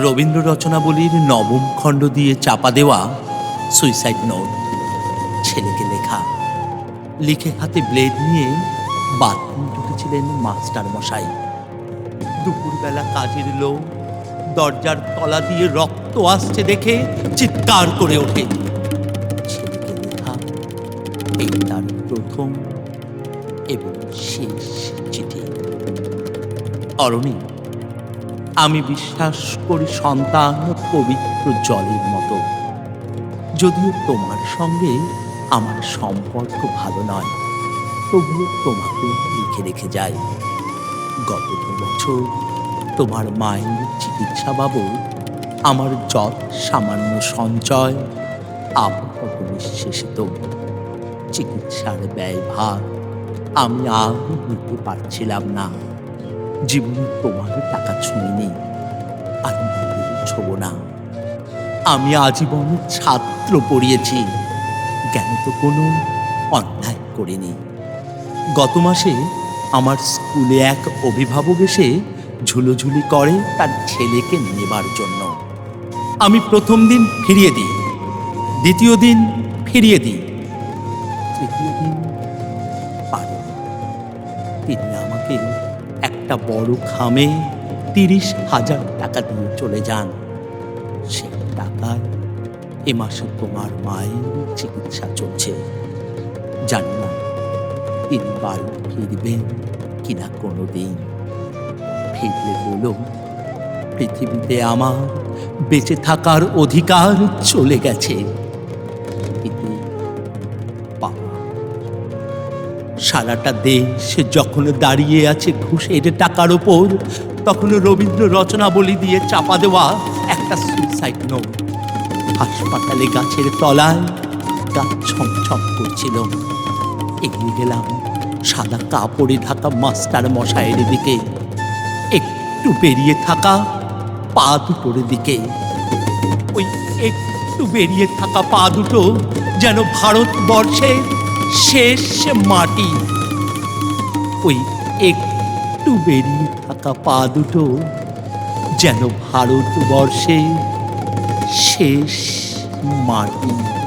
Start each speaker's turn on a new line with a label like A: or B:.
A: রবীন্দ্র রচনাবলীর নবম খণ্ড দিয়ে চাপা দেওয়া সুইসাইড নোট ছেলেকে লেখা। লিখে হাতে ব্লেড নিয়ে বাথরুম ঢুকেছিলেন মাস্টার মশাই দুপুরবেলা কাজের লোক দরজার তলা দিয়ে রক্ত আসছে দেখে চিৎকার করে ওঠে। ছেলেকে লেখা এই তার প্রথম এবং শেষ চিঠি। অরণি আমি বিশ্বাস করি সন্তান পবিত্র জলের মতো। যদিও তোমার সঙ্গে আমার সম্পর্ক ভালো নয়, তবুও তোমাকে লিখে রেখে যাই। গত দু বছর তোমার মায়ের চিকিৎসা বাবু আমার যত সামান্য সঞ্চয়, আপাতত নিঃশেষিত চিকিৎসার ব্যয়ভার আমি আর নিতে পারছিলাম না। জীবনে তোমার টাকা ছুঁইনি আর ছোব না। আমি আজীবন ছাত্র পড়িয়েছি। জ্ঞান তো কোনো অন্যায় করিনি। গত মাসে আমার স্কুলে এক অভিভাবক এসে ঝুলোঝুলি করে তার ছেলেকে নেবার জন্য। আমি প্রথম দিন ফিরিয়ে দিই। দ্বিতীয় দিন ফিরিয়ে দিই। তৃতীয় দিন পারেনি তিনি আমাকে একটা বড় খামে তিরিশ হাজার টাকা দিয়ে চলে যান। সেই টাকায় এ মাসে তোমার মায়ের চিকিৎসা চলছে। জানি না, তিনি বাড়ি ফিরবেন কিনা কোনো দিন ফিরলে বলো পৃথিবীতে আমার বেঁচে থাকার অধিকার চলে গেছে। কিন্তু সারাটা দেশ যখন দাঁড়িয়ে আছে ঘুষের টাকার ওপর তখন রবীন্দ্র রচনাবলী দিয়ে চাপা দেওয়া একটা সুইসাইড নোট হাসপাতালে গাছের তলায় গাছ ছমছম করছিল। এগিয়ে গেলাম সাদা কাপড়ে ঢাকা মাস্টার মশাইয়ের দিকে। একটু বেরিয়ে থাকা পা দুটোর দিকে। ওই একটু বেরিয়ে থাকা পা দুটো যেন ভারতবর্ষে শেষ মাটি। ওই একটু বেরিয়ে থাকা পা দুটো যেন ভারতবর্ষে শেষ মাটি।